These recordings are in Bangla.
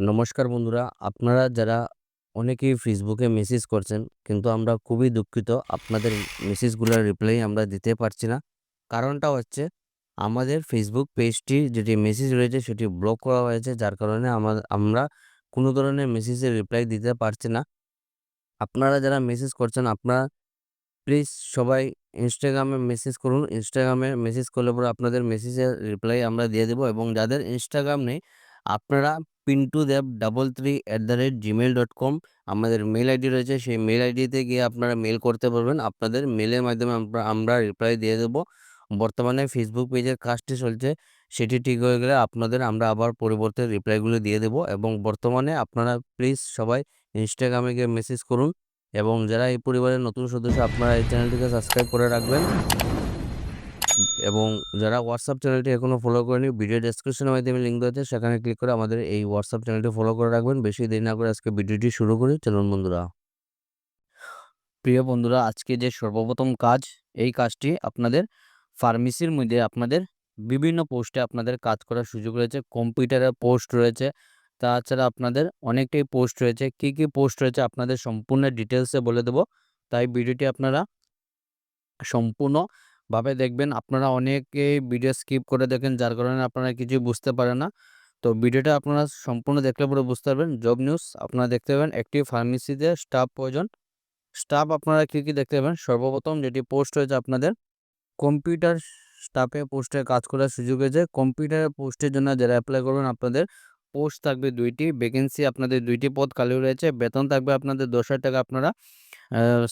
নমস্কার বন্ধুরা, আপনারা যারা অনেকেই ফেসবুকে মেসেজ করছেন, কিন্তু আমরা খুবই দুঃখিত আপনাদের মেসেজগুলোর রিপ্লাই আমরা দিতে পারছি না। কারণটা হচ্ছে, আমাদের ফেসবুক পেজটি যেটি মেসেজ রয়েছে সেটি ব্লক করা হয়েছে, যার কারণে আমা- আমরা কোনো ধরনের মেসেজের রিপ্লাই দিতে পারছি না। আপনারা যারা মেসেজ করছেন, আপনারা প্লিজ সবাই ইনস্টাগ্রামে মেসেজ করুন। ইনস্টাগ্রামে মেসেজ করলে পরে আপনাদের মেসেজের রিপ্লাই আমরা দিয়ে দেবো এবং যাদের ইনস্টাগ্রাম নেই, আপনারা Pintu Deb double three at the rate gmail dot com আমাদের মেল আইডি রয়েছে। সেই মেল আইডিতে গিয়ে আপনারা মেল করতে পারবেন। আপনাদের মেলের মাধ্যমে আমরা আমরা রিপ্লাই দিয়ে দেবো। বর্তমানে ফেসবুক পেজের কাজটি চলছে। সেটি ঠিক হয়ে গেলে আপনাদের আমরা আবার পরিবর্তে রিপ্লাইগুলো দিয়ে দেবো এবং বর্তমানে আপনারা প্লিজ সবাই ইনস্টাগ্রামে গিয়ে মেসেজ করুন এবং যারা এই পরিবারের নতুন সদস্য আপনারা এই চ্যানেলটিকে সাবস্ক্রাইব করে রাখবেন। এবং যারা হোয়াটসঅ্যাপ চ্যানেলটি এখনও ফলো করেনি ভিডিও ডেসক্রিপশনের মাধ্যমে লিঙ্ক রয়েছে সেখানে ক্লিক করে আমাদের এই হোয়াটসঅ্যাপ চ্যানেলটি ফলো করে রাখবেন। বেশি দেরি না করে আজকে ভিডিওটি শুরু করি। চলুন বন্ধুরা। প্রিয় বন্ধুরা, আজকে যে সর্বপ্রথম কাজ, এই কাজটি আপনাদের ফার্মেসির মধ্যে আপনাদের বিভিন্ন পোস্টে আপনাদের কাজ করার সুযোগ রয়েছে। কম্পিউটারের পোস্ট রয়েছে। তাছাড়া আপনাদের অনেকটাই পোস্ট রয়েছে। কি কি পোস্ট রয়েছে আপনাদের সম্পূর্ণ ডিটেলসে বলে দেব। তাই ভিডিওটি আপনারা সম্পূর্ণভাবে দেখবেন আপনারা অনেকেই ভিডিও স্কিপ করে দেখেন, যার কারণে আপনারা কিছুই বুঝতে পারেন না। তো ভিডিওটা আপনারা সম্পূর্ণ দেখলে পরে বুঝতে পারবেন। জব নিউজ আপনারা দেখতে পাবেন একটি ফার্মেসিতে স্টাফ প্রয়োজন। স্টাফ আপনারা কী কী দেখতে পাবেন? সর্বপ্রথম যেটি পোস্ট হয়েছে আপনাদের কম্পিউটার স্টাফে পোস্টে কাজ করার সুযোগ হয়েছে কম্পিউটারের পোস্টের জন্য যারা অ্যাপ্লাই করবেন, আপনাদের পোস্ট থাকবে দুইটি ভ্যাকেন্সি আপনাদের দুইটি পদ খালি রয়েছে। বেতন থাকবে আপনাদের দশ টাকা আপনারা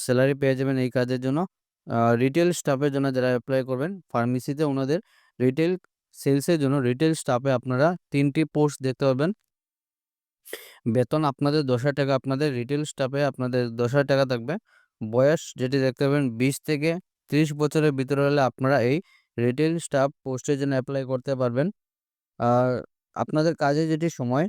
স্যালারি পেয়ে যাবেন এই কাজের জন্য। রিটেল স্টাফের জন্য যারা অ্যাপ্লাই করবেন ফার্মেসিতে ওনাদের রিটেল সেলসের জন্য রিটেল স্টাফে আপনারা তিনটি পোস্ট দেখতে পাবেন বেতন আপনাদের দশ টাকা, আপনাদের রিটেল স্টাফে আপনাদের দশ টাকা থাকবে। বয়স যেটি দেখতে পাবেন বিশ থেকে ত্রিশ বছরের ভিতরে হলে আপনারা এই রিটেল স্টাফ পোস্টের জন্য অ্যাপ্লাই করতে পারবেন। আর আপনাদের কাজে যেটি সময়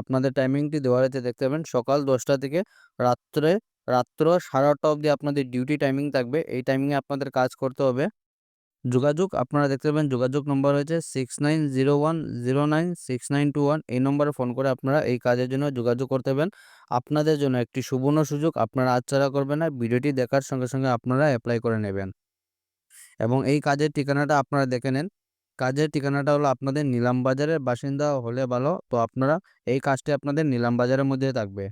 আপনাদের টাইমিংটি দেওয়া রয়েছে, দেখতে পাবেন সকাল দশটা থেকে রাত্রে রাত্র সাড়ে আটটা অবধি আপনাদের ডিউটি টাইমিং থাকবে। এই টাইমিংয়ে আপনাদের কাজ করতে হবে। যোগাযোগ, আপনারা দেখতে পাবেন যোগাযোগ নম্বর হয়েছে six nine zero one zero nine six nine two one এই নম্বরে ফোন করে আপনারা এই কাজের জন্য যোগাযোগ করতে পারেন আপনাদের জন্য একটি সুবর্ণ সুযোগ, আপনারা আচ্ছাড়া করবেন না, ভিডিওটি দেখার সঙ্গে সঙ্গে আপনারা অ্যাপ্লাই করে নেবেন। এবং এই কাজের ঠিকানাটা আপনারা দেখে নেন। কাজের ঠিকানাটা হলো আপনাদের নিলাম বাজারের বাসিন্দা হলে ভালো, তো আপনারা এই কাজটি আপনাদের নিলাম বাজারের মধ্যে থাকবে।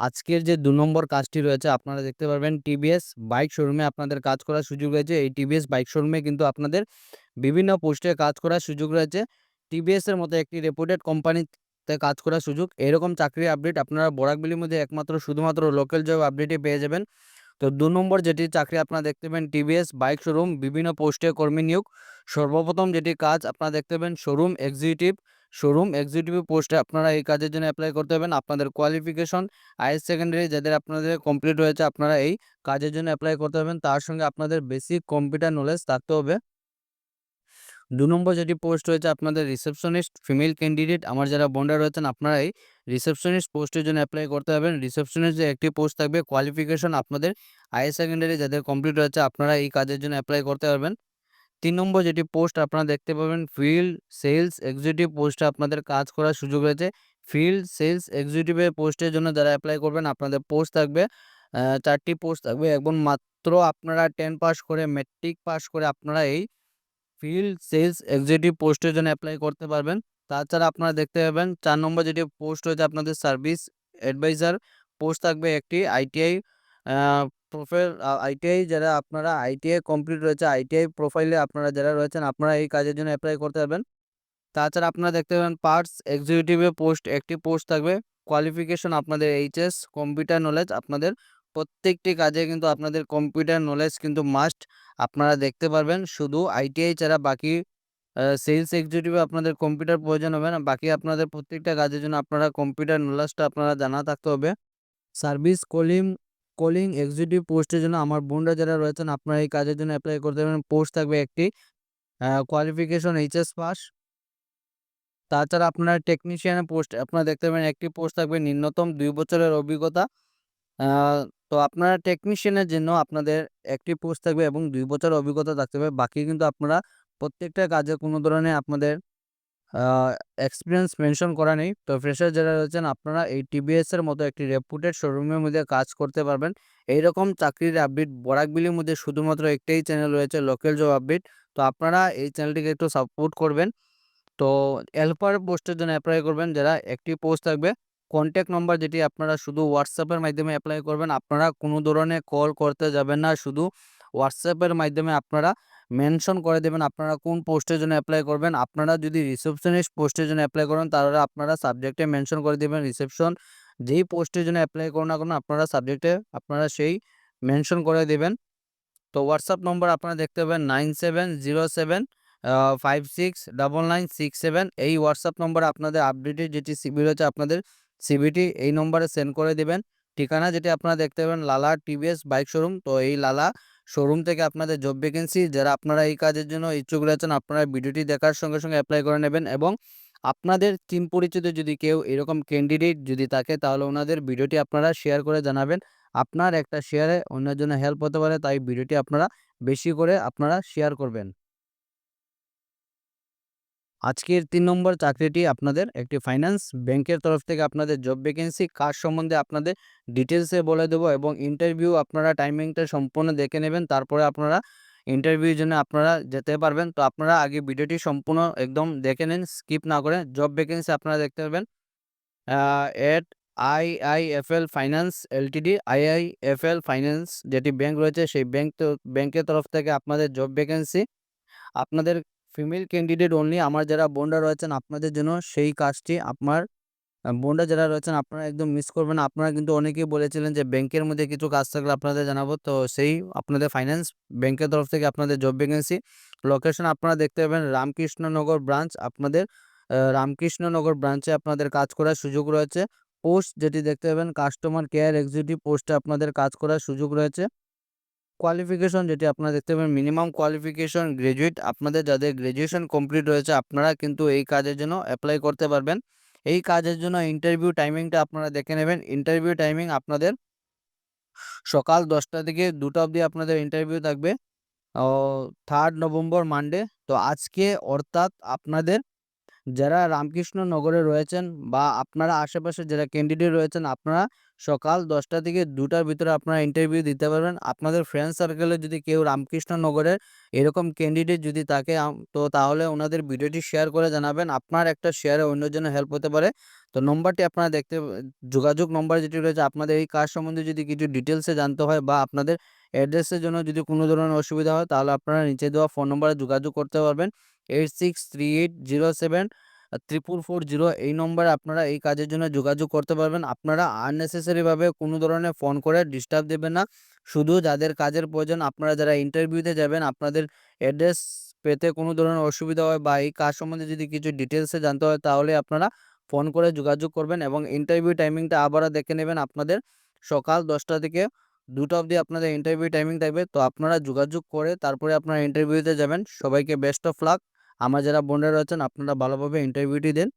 আজকের যে দু নম্বর কাজটি রয়েছে, আপনারা দেখতে পারবেন টিভিএস বাইক শোরুমে আপনাদের কাজ করার সুযোগ রয়েছে। এই টিভিএস বাইক শোরুমে কিন্তু আপনাদের বিভিন্ন পোস্টে কাজ করার সুযোগ রয়েছে। টিভিএসের মতো একটি রেপুটেড কোম্পানিতে কাজ করার সুযোগ। এরকম চাকরির আপডেট আপনারা বরাকবিলির মধ্যে একমাত্র, শুধুমাত্র লোকাল জব আপডেটে পেয়ে যাবেন। তো দু নম্বর যেটি চাকরি আপনারা দেখতে পাবেন টিভিএস, বাইক শোরুম, বিভিন্ন পোস্টে কর্মী নিয়োগ। সর্বপ্রথম যেটি কাজ আপনারা দেখতে পাবেন শোরুম এক্সিকিউটিভ। শোরুম এক্সিকিউটিভ পোস্টে আপনারা এই কাজের জন্য অ্যাপ্লাই করতে হবেন আপনাদের কোয়ালিফিকেশন হায়ার সেকেন্ডারি যাদের আপনাদের কমপ্লিট হয়েছে, আপনারা এই কাজের জন্য অ্যাপ্লাই করতে হবেন তার সঙ্গে আপনাদের বেসিক কম্পিউটার নলেজ থাকতে হবে। দু নম্বর যেটি পোস্ট রয়েছে আপনাদের রিসেপশনিস্ট, ফিমেল ক্যান্ডিডেট, আমার যারা বন্ডার রয়েছেন আপনারা এই রিসেপশনিস্ট পোস্টের জন্য অ্যাপ্লাই করতে হবেন রিসেপশনিস্ট যে একটি পোস্ট থাকবে কোয়ালিফিকেশন আপনাদের হায়ার সেকেন্ডারি যাদের কমপ্লিট রয়েছে, আপনারা এই কাজের জন্য অ্যাপ্লাই করতে পারবেন। তিন নম্বর যেটি পোস্ট আপনারা দেখতে পাবেন ফিল্ড সেলস এক্সিকিউটিভ পোস্টে আপনাদের কাজ করার সুযোগ রয়েছে। ফিল্ড সেলস এক্সিকিউটিভের পোস্টের জন্য যারা অ্যাপ্লাই করবেন, আপনাদের পোস্ট থাকবে চারটি পোস্ট থাকবে। এবং মাত্র আপনারা টেন পাস করে মেট্রিক পাস করে আপনারা এই ফিল্ড সেলস এক্সিকিউটিভ পোস্টের জন্য অ্যাপ্লাই করতে পারবেন। তাছাড়া আপনারা দেখতে পাবেন চার নম্বর যেটি পোস্ট রয়েছে আপনাদের সার্ভিস অ্যাডভাইজার পোস্ট থাকবে একটি আইটিআই প্রোফাইল আইটিআই যারা আপনারা আইটিআই কমপ্লিট রয়েছে আইটিআই প্রোফাইলে আপনারা যারা রয়েছেন, আপনারা এই কাজের জন্য অ্যাপ্লাই করতে পারবেন। তাছাড়া আপনারা দেখতে পাবেন পার্টস এক্সিকিউটিভে পোস্ট একটি পোস্ট থাকবে। কোয়ালিফিকেশন আপনাদের এইচএস কম্পিউটার নলেজ আপনাদের প্রত্যেকটি কাজে কিন্তু আপনাদের কম্পিউটার নলেজ কিন্তু মাস্ট আপনারা দেখতে পারবেন শুধু আইটিআই ছাড়া বাকি সেলস এক্সিকিউটিভে আপনাদের কম্পিউটার প্রয়োজন হবে না। বাকি আপনাদের প্রত্যেকটা কাজের জন্য আপনারা কম্পিউটার নলেজটা আপনারা জানা থাকতে হবে। সার্ভিস কলিং কলিং এক্সিকিউটিভ পোস্টের জন্য আমার বোনরা যারা রয়েছেন, আপনারা এই কাজের জন্য অ্যাপ্লাই করতে পারেন পোস্ট থাকবে একটি কোয়ালিফিকেশন এইচএস পাস তাছাড়া আপনার টেকনিশিয়ানের পোস্ট আপনারা দেখতে পাবেন একটি পোস্ট থাকবে ন্যূনতম দুই বছরের অভিজ্ঞতা। তো আপনারা টেকনিশিয়ানের জন্য আপনাদের একটি পোস্ট থাকবে এবং দুই বছর অভিজ্ঞতা থাকতে হবে বাকি কিন্তু আপনারা প্রত্যেকটা কাজে কোনো ধরনের আপনাদের এক্সপিরিয়েন্স মেনশন করা নেই। তো ফ্রেশার যারা রয়েছেন, আপনারা এই টিভিএস এর মতো একটি রেপুটেড শোরুমের মধ্যে কাজ করতে পারবেন। এইরকম চাকরির আপডেট বরাকবিলির মধ্যে শুধুমাত্র একটাই চ্যানেল রয়েছে লোকাল জব আপডেট। তো আপনারা এই চ্যানেলটিকে একটু সাপোর্ট করবেন। তো হেল্পার পোস্টের জন্য অ্যাপ্লাই করবেন, যারা একটি পোস্ট থাকবে। কনট্যাক্ট নম্বর যেটি আপনারা শুধু হোয়াটসঅ্যাপের মাধ্যমে অ্যাপ্লাই করবেন। আপনারা কোনো ধরনের কল করতে যাবেন না। শুধু হোয়াটসঅ্যাপের মাধ্যমে আপনারা মেনশন করে দেবেন আপনারা কোন পোস্টের জন্য অ্যাপ্লাই করবেন। আপনারা যদি রিসেপশনিস্ট পোস্টের জন্য অ্যাপ্লাই করেন, তাহলে আপনারা সাবজেক্টে মেনশন করে দিবেন রিসেপশন। যেই পোস্টের জন্য অ্যাপ্লাই করুন না কেন, আপনারা সাবজেক্টে আপনারা সেই মেনশন করে দেবেন তো হোয়াটসঅ্যাপ নম্বর আপনারা দেখতে পাবেন nine seven zero seven five six double nine six seven এই হোয়াটসঅ্যাপ নম্বরে আপনাদের আপডেটেড যেটি সিভি রয়েছে, আপনাদের সিভিটি এই নম্বরে সেন্ড করে দিবেন। ঠিকানা যেটি আপনারা দেখতে পাবেন লালা টিভিএস বাইক শোরুম। তো এই লালা শোরুম থেকে আপনাদের জব ভ্যাকেন্সি যারা আপনারা এই কাজের জন্য ইচ্ছুক রয়েছেন আপনারা ভিডিওটি দেখার সঙ্গে, সঙ্গে অ্যাপ্লাই করে নেবেন এবং আপনাদের টিম পরিচিত যদি কেউ এরকম ক্যান্ডিডেট যদি থাকে তাহলে ওনাদের ভিডিওটি আপনারা শেয়ার করে জানাবেন। আপনার একটা শেয়ারে অন্যের জন্য হেল্প হতে পারে তাই ভিডিওটি আপনারা বেশি করে আপনারা শেয়ার করবেন। আজকের তিন নম্বর চাকরিটি আপনাদের একটি ফাইন্যান্স ব্যাংকের তরফ থেকে আপনাদের জব ভ্যাকেন্সি কাজ সম্বন্ধে আপনাদের ডিটেলসে বলে দেবো এবং ইন্টারভিউ আপনারা টাইমিংটা সম্পূর্ণ দেখে নেবেন। তারপরে আপনারা ইন্টারভিউর জন্য আপনারা যেতে পারবেন। তো আপনারা আগে ভিডিওটি সম্পূর্ণ একদম দেখে নিন স্কিপ না করে। জব ভ্যাকেন্সি আপনারা দেখতে পারবেন at IIFL finance LTD IIFL finance যেটি ব্যাংক রয়েছে, সেই ব্যাংক ব্যাংকের তরফ থেকে আপনাদের জব ভ্যাকেন্সি আপনাদের ফিমেল ক্যান্ডিডেট অনলি আমার যারা বোনরা রয়েছেন আপনাদের জন্য সেই কাজটি আপনার বোনরা যারা রয়েছেন আপনারা একদম মিস করবেন আপনারা কিন্তু অনেকেই বলেছিলেন যে ব্যাংকের মধ্যে কিছু কাজ থাকলে আপনাদের জানাব। তো সেই আপনাদের ফাইন্যান্স ব্যাংকের তরফ থেকে আপনাদের জব ভ্যাকেন্সি লোকেশন আপনারা দেখতে পাবেন রামকৃষ্ণনগর ব্রাঞ্চ আপনাদের রামকৃষ্ণনগর ব্রাঞ্চে আপনাদের কাজ করার সুযোগ রয়েছে। পোস্ট যেটি দেখতে পাবেন কাস্টমার কেয়ার এক্সিকিউটিভ পোস্টে আপনাদের কাজ করার সুযোগ রয়েছে। কোয়ালিফিকেশন যেটি আপনারা দেখতে পাবেন মিনিমাম কোয়ালিফিকেশন গ্র্যাজুয়েট আপনাদের যাদের গ্র্যাজুয়েশন কমপ্লিট রয়েছে আপনারা কিন্তু এই কাজের জন্য অ্যাপ্লাই করতে পারবেন। এই কাজের জন্য ইন্টারভিউ টাইমিংটা আপনারা দেখে নেবেন। ইন্টারভিউ টাইমিং আপনাদের সকাল ১০টা থেকে ২টা অবধি আপনাদের ইন্টারভিউ থাকবে। Third November Monday. তো আজকে অর্থাৎ আপনাদের যারা রামকৃষ্ণনগরে রয়েছেন বা আপনারা আশেপাশে যারা ক্যান্ডিডেট রয়েছেন, আপনারা সকাল ১০টা থেকে দুটার ভিতরে আপনারা ইন্টারভিউ দিতে পারবেন। আপনাদের ফ্রেন্ড সার্কেলে যদি কেউ রামকৃষ্ণনগরের এরকম ক্যান্ডিডেট যদি থাকে তো তাহলে ওনাদের ভিডিওটি শেয়ার করে জানাবেন। আপনার একটা শেয়ারে অন্যজনের হেল্প হতে পারে। তো নম্বরটি আপনারা দেখতে, যোগাযোগ নম্বর যেটি রয়েছে, আপনাদের এই কাজ সম্বন্ধে যদি কিছু ডিটেলসে জানতে হয় বা আপনাদের অ্যাড্রেসের জন্য যদি কোনো ধরনের অসুবিধা হয়, তাহলে আপনারা নিচে দেওয়া ফোন নম্বরে যোগাযোগ করতে পারবেন। 863807 আ 4440 এই নম্বরে আপনারা এই কাজের জন্য যোগাযোগ করতে পারবেন। আপনারা আননেসেসারি ভাবে কোনো ধরনের ফোন করে ডিস্টার্ব দেবেন না। শুধু যাদের কাজের প্রয়োজন, আপনারা যারা ইন্টারভিউতে যাবেন, আপনাদের অ্যাড্রেস পেতে কোনো ধরনের অসুবিধা হয় বা এই কাজ সম্বন্ধে যদি কিছু ডিটেলসে জানতে হয়, তাহলে আপনারা ফোন করে যোগাযোগ করবেন এবং ইন্টারভিউ টাইমিংটা আবারও দেখে নেবেন আপনাদের সকাল ১০টা থেকে দুটো অবধি আপনাদের ইন্টারভিউ টাইমিং থাকবে। তো আপনারা যোগাযোগ করে তারপরে আপনারা ইন্টারভিউতে যাবেন। সবাইকে বেস্ট অফ লাক। আমার যারা বোনরা রয়েছেন আপনারা ভালোভাবে ইন্টারভিউটি দেন।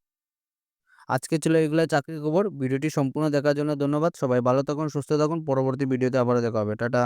আজকে ছিল এগুলো চাকরি খবর। ভিডিওটি সম্পূর্ণ দেখার জন্য ধন্যবাদ। সবাই ভালো থাকুন, সুস্থ থাকুন। পরবর্তী ভিডিওতে আবারও দেখা হবে। টাটা।